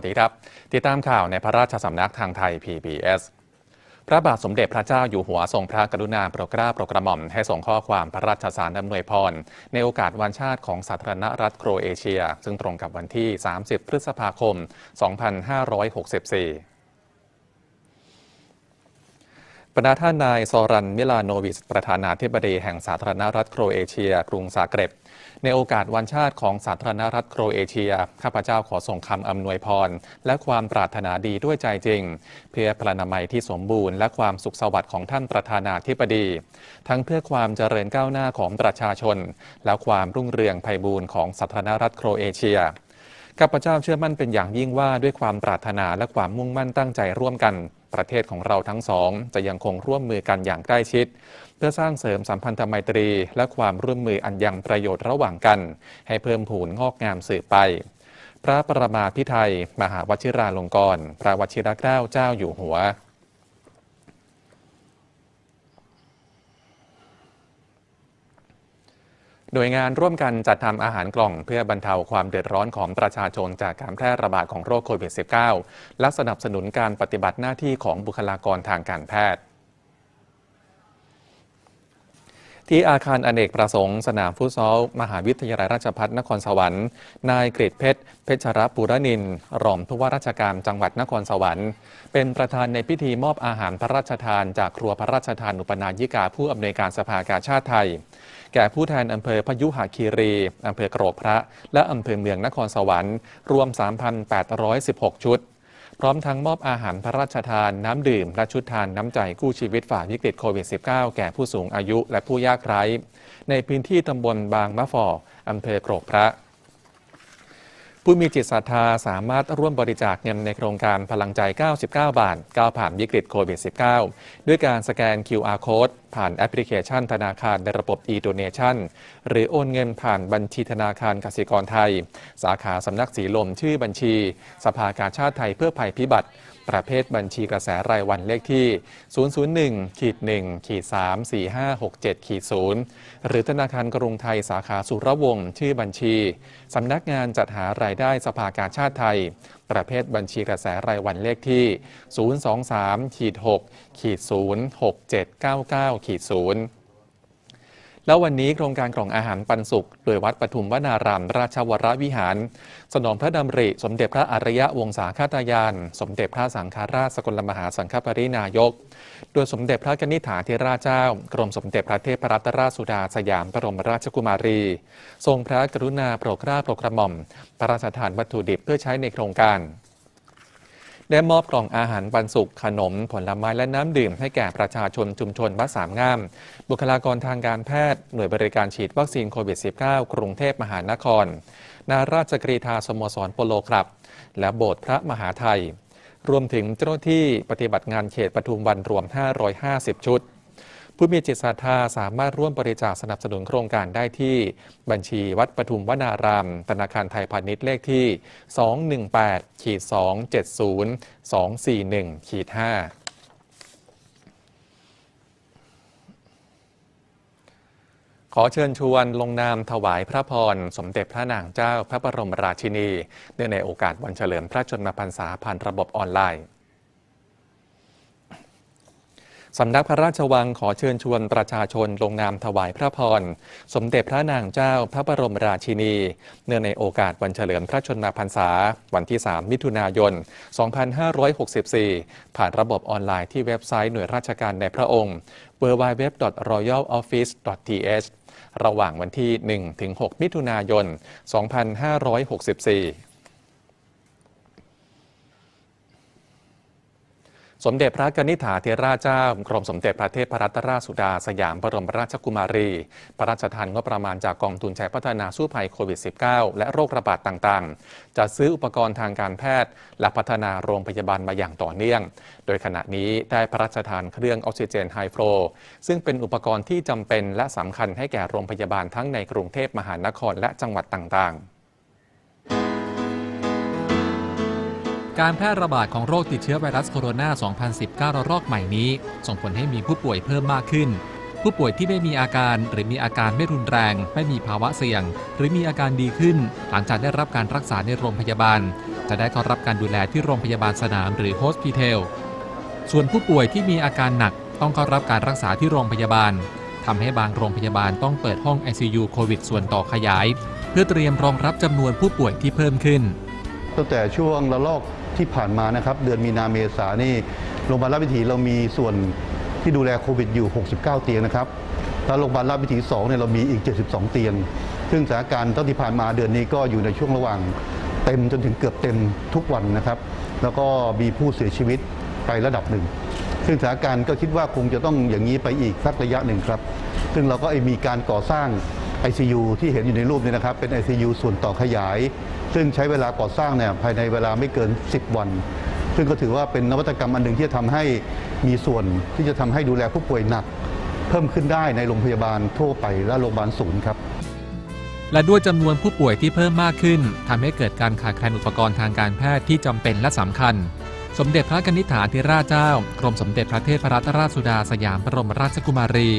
วัสดีครับ ติดตามข่าวในพระราชสำนักทางไทย PBS พระบาทสมเด็จพระเจ้าอยู่หัวทรงพระกรุณาโปรดเกล้าโปรดกระหม่อมให้ส่งข้อความพระราชสารอำนวยพร ในโอกาสวันชาติของสาธารณรัฐโครเอเชีย ซึ่งตรงกับวันที่ 30 พฤษภาคม 2564 บรรดาท่านนายซอรัน มิลาโนวิชประธานาธิบดีแห่งสาธารณรัฐโครเอเชีย กรุงซาเกร็บ ในโอกาสวันชาติของสาธารณรัฐโครเอเชีย ข้าพเจ้าขอส่งคำอำนวยพร และความปรารถนาดีด้วยใจจริง เพื่อพลานามัยที่สมบูรณ์และความสุขสวัสดิ์ของท่านประธานาธิบดี ทั้งเพื่อความเจริญก้าวหน้าของประชาชน และความรุ่งเรืองไพบูรณ์ของสาธารณรัฐโครเอเชียข้าพเจ้าเชื่อมั่นเป็นอย่างยิ่งว่าด้วยความปรารถนาและความมุ่งมั่นตั้งใจร่วมกัน ประเทศของเราทั้งสอง จะยังคงร่วมมือกันอย่างใกล้ชิด เพื่อสร้างเสริมสัมพันธไมตรี และความร่วมมืออันยังประโยชน์ระหว่างกัน ให้เพิ่มผูนงอกงามสืบไป พระประมาพิไทย มหาวชิราลงกรณ์พระวชิรเกล้าเจ้าอยู่หัว โดยงานร่วมกันจัดทำอาหารกล่องเพื่อบรรเทาความเดือดร้อนของประชาชนจากการแพร่ระบาดของโรคโควิด -19 และสนับสนุนการปฏิบัติหน้าที่ของบุคลากรทางการแพทย์ ที่อาคารอเนกประสงค์ สนามฟุตซอล มหาวิทยาลัยราชภัฏนครสวรรค์ นายกฤษเพชร เพชรปุรนิน รองผู้ว่าราชการจังหวัดนครสวรรค์ เป็นประธานในพิธีมอบอาหารพระราชทาน จากครัวพระราชทานอุปนายิกาผู้อำนวยการสภากาชาติไทย แก่ผู้แทนอำเภอพยุหคีรีอำเภอกรกพระ และอำเภอเมืองนครสวรรค์ รวม 3,816 ชุด พร้อมทั้งมอบอาหารพระราชทาน น้ำดื่ม และชุดทานน้ำใจกู้ชีวิตฝ่าวิกฤตโควิด -19 แก่ผู้สูงอายุและผู้ยากไร้ ในพื้นที่ตำบลบางมะฟออำเภอโกรกพระ ผู้มีจิตศรัทธาสามารถร่วมบริจาคเงินในโครงการพลังใจ 99 บาทก้าวผ่านวิกฤตโควิด -19 ด้วยการสแกน QR code ผ่านแอปพลิเคชันธนาคารในระบบ e-donation หรือโอนเงินผ่านบัญชีธนาคารกสิกรไทย สาขาสำนักสีลมชื่อบัญชี สภากาชาติไทยเพื่อภัยพิบัติ ประเภทบัญชีกระแสรายวันเลขที่ 001ขีด1ขีด3 4 5 6 7ขีด0หรือธนาคารกรุงไทยสาขาสุรวงศ์ชื่อบัญชี สำนักงานจัดหารายได้สภากาชาติไทย ประเภทบัญชีกระแสรายวันเลขที่ 023ขีด6ขีด0 6 7 9 9ขีด0 แล้ววันนี้โครงการกล่องอาหารปันสุข โดยวัดปทุมวนาราม ราชวรวิหาร สนองพระดำริ สมเด็จพระอารยวงศาคตายาน สมเด็จพระสังฆราชสกลมหาสังฆปรินายก โดยสมเด็จพระกนิษฐาธิราชเจ้า กรมสมเด็จพระเทพรัตนราชสุดาสยามบรมราชกุมารี ทรงพระกรุณาโปรดเกล้าโปรดกระหม่อม พระราชทานวัตถุดิบเพื่อใช้ในโครงการ ได้มอบกล่องอาหารปันสุขขนม ผลไม้และน้ำดื่มให้แก่ประชาชนชุมชนวัดสามงาม บุคลากรทางการแพทย์หน่วยบริการฉีดวัคซีนโควิด -19 กรุงเทพมหานคร นาราชกรีธาสโมสรโปโลครับ และโบสถ์พระมหาไทย รวมถึงเจ้าหน้าที่ปฏิบัติงานเขตปทุมวันรวม 550 ชุด ผู้มีจิตศรัทธาสามารถร่วมบริจาคสนับสนุนโครงการได้ที่บัญชีวัดปทุมวนาราม ธนาคารไทยพาณิชย์เลขที่ 218ขีด270 241ขีด5ขอเชิญชวนลงนามถวายพระพร สมเด็จพระนางเจ้าพระบรมราชินี เนื่องในโอกาสวันเฉลิมพระชนมพรรษาผ่านระบบออนไลน์ สำนักพระราชวังขอเชิญชวนประชาชนลงนามถวายพระพร สมเด็จพระนางเจ้าพระบรมราชินี เนื่องในโอกาสวันเฉลิมพระชนมพรรษา วันที่ 3 มิถุนายน 2564 ผ่านระบบออนไลน์ที่เว็บไซต์หน่วยราชการในพระองค์ www.royaloffice.th ระหว่างวันที่ 1-6 มิถุนายน 2564 สมเด็จพระกนิษฐาธิราเจ้ากรมสมเด็จพระเทพรัตนราชสุดาสยามบรมราชกุมารี พระราชทานงบประมาณจากกองทุนใช้พัฒนาสู้ภัยโควิด -19 และโรคระบาดต่างๆจัดซื้ออุปกรณ์ทางการแพทย์ และพัฒนาโรงพยาบาลมาอย่างต่อเนื่อง โดยขณะนี้ได้พระราชทานเครื่องออกซิเจนไฮฟลซึ่งเป็นอุปกรณ์ที่จำเป็นและสำคัญให้แก่โรงพยาบาลทั้งในกรุงเทพมหานครและจังหวัดต่างๆ การแพร่ระบาดของโรคติดเชื้อไวรัสโคโรนา 2019 ระลอกใหม่นี้ ส่งผลให้มีผู้ป่วยเพิ่มมากขึ้น ผู้ป่วยที่ไม่มีอาการหรือมีอาการไม่รุนแรง ไม่มีภาวะเสี่ยง หรือมีอาการดีขึ้น หลังจากได้รับการรักษาในโรงพยาบาล จะได้เข้ารับการดูแลที่โรงพยาบาลสนามหรือโฮสพิเทล ส่วนผู้ป่วยที่มีอาการหนักต้องเข้ารับการรักษาที่โรงพยาบาลทำให้บางโรงพยาบาลต้องเปิดห้อง ICU โควิดส่วนต่อขยาย เพื่อเตรียมรองรับจำนวนผู้ป่วยที่เพิ่มขึ้นตั้งแต่ช่วงระลอก ที่ผ่านมานะครับ เดือนมีนาเมษานี่โรงพยาบาลราชวิถีเรามีส่วนที่ดูแลโควิดอยู่ 69 เตียงนะครับแล้วโรงพยาบาลราชวิถี2เนี่ยเรามีอีก 72 เตียง ซึ่งสถานการณ์ตั้งที่ผ่านมาเดือนนี้ก็อยู่ในช่วงระหว่างเต็มจนถึงเกือบเต็มทุกวันนะครับ แล้วก็มีผู้เสียชีวิตไประดับหนึ่ง ซึ่งสถานการณ์ก็คิดว่าคงจะต้องอย่างนี้ไปอีกสักระยะหนึ่งครับ ซึ่งเราก็มีการก่อสร้าง ICU ที่เห็นอยู่ในรูปนี้นะครับ เป็น ICU ส่วนต่อขยาย ซึ่งใช้เวลาก่อสร้างเนี่ยภายในเวลาไม่เกิน 10 วัน ซึ่งก็ถือว่าเป็นนวัตกรรมอันหนึ่งที่จะทำให้มีส่วนที่จะทำให้ดูแลผู้ป่วยหนัก เพิ่มขึ้นได้ในโรงพยาบาลทั่วไปและโรงพยาบาลศูนย์ครับและด้วยจำนวนผู้ป่วยที่เพิ่มมากขึ้นทำให้เกิดการขาดแคลนอุปกรณ์ทางการแพทย์ที่จำเป็นและสำคัญ สมเด็จพระกนิษฐาธิราชเจ้า กรมสมเด็จพระเทพรัตนราชสุดาสยามบรมราชกุมารี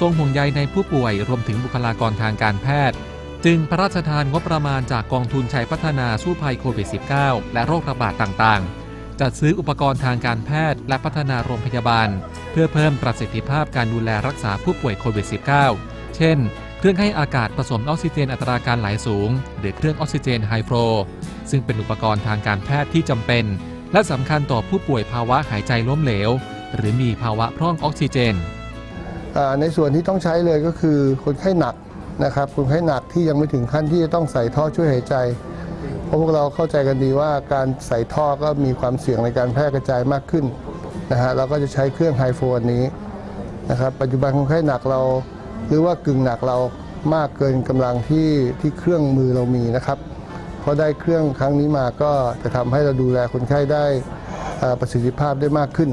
ทรงห่วงใยในผู้ป่วยรวมถึงบุคลากรทางการแพทย์ จึงพระราชทานงบประมาณจากกองทุนชัยพัฒนาสู้ภัยโควิด -19 และโรคระบาดต่างๆ จัดซื้ออุปกรณ์ทางการแพทย์และพัฒนาโรงพยาบาล เพื่อเพิ่มประสิทธิภาพการดูแลรักษาผู้ป่วยโควิด -19 เช่น เครื่องให้อากาศผสมออกซิเจนอัตราการไหลสูง หรือเครื่องออกซิเจนไฮโฟรซึ่งเป็นอุปกรณ์ทางการแพทย์ที่จำเป็น และสำคัญต่อผู้ป่วยภาวะหายใจล้มเหลว หรือมีภาวะพร่องออกซิเจน ในส่วนที่ต้องใช้เลยก็คือคนไข้หนักนะครับคนไข้หนักที่ยังไม่ถึงขั้นที่จะต้องใส่ท่อช่วยหายใจ เพราะพวกเราเข้าใจกันดีว่าการใส่ท่อก็มีความเสี่ยงในการแพร่กระจายมากขึ้นนะฮะเราก็จะใช้เครื่องไฮโฟนนี้นะครับปัจจุบันคนไข้หนักเรา หรือว่ากึ่งหนักเรามากเกินกำลังที่ที่เครื่องมือเรามีนะครับพอได้เครื่องครั้งนี้มาก็จะทำให้เราดูแลคนไข้ได้อ่าประสิทธิภาพได้มากขึ้น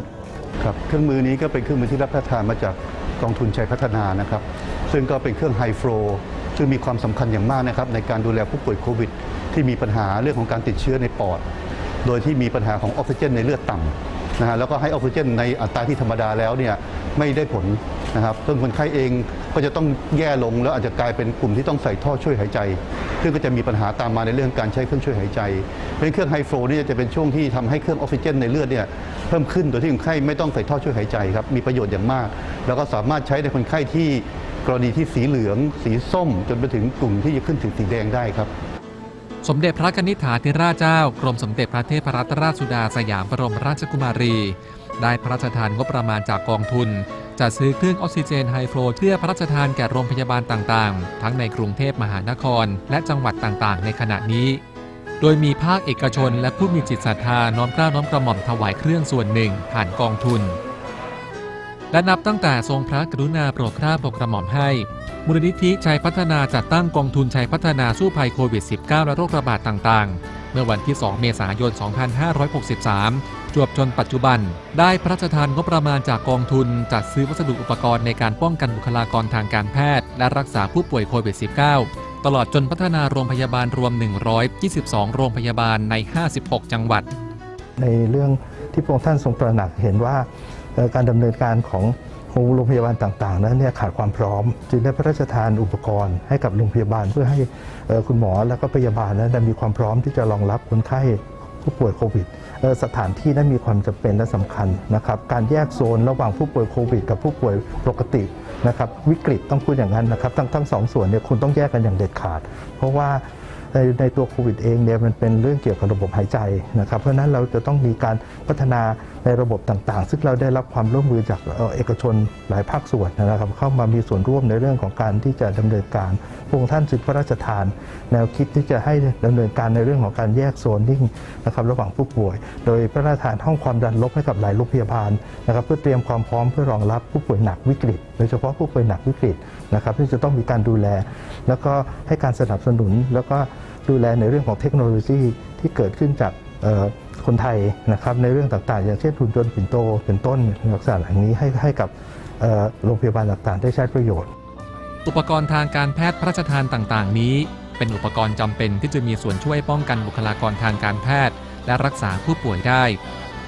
ครับเครื่องมือนี้ก็เป็นเครื่องมือที่รับพระราชทานมาจาก กองทุนชัยพัฒนานะครับ ซึ่งก็เป็นเครื่องไฮฟลูซึ่งมีความสำคัญอย่างมากนะครับในการดูแลผู้ป่วยโควิด ที่มีปัญหาเรื่องของการติดเชื้อในปอด โดยที่มีปัญหาของออกซิเจนในเลือดต่ำ นะฮะแล้วก็ให้ออกซิเจนในอัตราที่ธรรมดาแล้วเนี่ยไม่ได้ผลนะครับซึ่งคนไข้เองก็จะต้องแย่ลงแล้วอาจจะกลายเป็นกลุ่มที่ต้องใส่ท่อช่วยหายใจ ซึ่งก็จะมีปัญหาตามมาในเรื่องการใช้เครื่องช่วยหายใจเพราะฉะนั้นเครื่องไฮโฟนี่จะเป็นช่วงที่ทำให้เครื่องออกซิเจนในเลือดเนี่ยเพิ่มขึ้นโดยที่คนไข้ไม่ต้องใส่ท่อช่วยหายใจครับมีประโยชน์อย่างมาก แล้วก็สามารถใช้ในคนไข้ที่กรณีที่สีเหลือง สีส้ม จนไปถึงกลุ่มที่จะขึ้นถึงสีแดงได้ครับ สมเด็จพระนิษฐาธิราชเจ้ากรมสมเด็จพระเทพรัตนราชสุดาสยามบรมราชกุมารี ได้พระราชทานงบประมาณจากกองทุนจัดซื้อเครื่องออกซิเจนไฮโฟลเพื่อพระราชทานแก่โรงพยาบาลต่างๆ ทั้งในกรุงเทพมหานคร และจังหวัดต่างๆ ในขณะนี้ โดยมีภาคเอกชนและผู้มีจิตศรัทธาน้อมกล้าน้อมกระหม่อมถวายเครื่องส่วนหนึ่งผ่านกองทุน และนับตั้งแต่ทรงพระกรุณาโปรดเกล้าโปรดกระหม่อมให้ มูลนิธิชัยพัฒนาจัดตั้งกองทุนชัยพัฒนาสู้ภัยโควิด -19 และโรคระบาดต่างๆ เมื่อวันที่ 2 เมษายน 2563 จวบจนปัจจุบัน ได้พระราชทานงบประมาณจากกองทุน จัดซื้อวัสดุอุปกรณ์ในการป้องกันบุคลากรทางการแพทย์ และรักษาผู้ป่วยโควิด -19 ตลอดจนพัฒนาโรงพยาบาลรวม 122 โรงพยาบาลใน 56 จังหวัด ในเรื่องที่พระองค์ท่านทรงตระหนักเห็นว่า การดำเนินการของโรงพยาบาลต่างๆ นั้นเนี่ยขาดความพร้อม จึงได้พระราชทานอุปกรณ์ให้กับโรงพยาบาลเพื่อให้คุณหมอและก็พยาบาลนั้นได้มีความพร้อมที่จะรองรับคนไข้ผู้ป่วยโควิดสถานที่นั้นมีความจำเป็นและสำคัญนะครับ การแยกโซนระหว่างผู้ป่วยโควิด กับผู้ป่วยปกตินะครับ วิกฤตต้องพูดอย่างนั้นนะครับ ทั้งทั้งสองส่วนเนี่ยคุณต้องแยกกันอย่างเด็ดขาด เพราะว่า ในในตัวโควิดเองเนี่ยมันเป็นเรื่องเกี่ยวกับระบบหายใจนะครับ เพราะฉะนั้นเราจะต้องมีการพัฒนาในระบบต่างๆ ซึ่งเราได้รับความร่วมมือจากเอกชนหลายภาคส่วนนะครับ เข้ามามีส่วนร่วมในเรื่องของการที่จะดำเนินการพระองค์ท่านจึงพระราชทาน แนวคิดที่จะให้ดำเนินการในเรื่องของการแยกโซนนิ่งนะครับระหว่างผู้ป่วย โดยพระราชทานห้องความดันลบให้กับหลายโรงพยาบาลนะครับเพื่อเตรียมความพร้อมเพื่อรองรับผู้ป่วยหนักวิกฤต โดยเฉพาะผู้ป่วยหนักวิกฤตนะครับที่จะต้องมีการดูแล แล้วก็ให้การสนับสนุนแล้วก็ ดูแลในเรื่องของเทคโนโลยีที่เกิดขึ้นจากคนไทยนะครับในเรื่องต่างๆ อย่างเช่นทุนยนต์ปิ่นโตเป็นต้นลักษณะอย่างนี้ให้ให้กับโรงพยาบาลต่างๆ ได้ใช้ประโยชน์ อุปกรณ์ทางการแพทย์พระราชทานต่างๆ นี้ เป็นอุปกรณ์จำเป็นที่จะมีส่วนช่วยป้องกันบุคลากรทางการแพทย์ และรักษาผู้ป่วยได้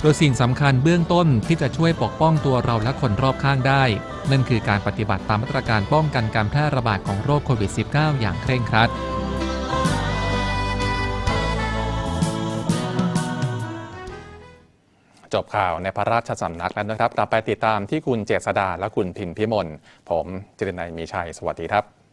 โดยสิ่งสำคัญเบื้องต้นที่จะช่วยปกป้องตัวเราและคนรอบข้างได้ นั่นคือการปฏิบัติตามมาตรการป้องกันการแพร่ระบาดของโรคโควิด -19 อย่างเคร่งครัด จบข่าวในพระราชสำนักแล้วนะครับ กลับไปติดตามที่คุณเจษดาและคุณพินพิมล ผมจิรนัยมีชัย สวัสดีครับ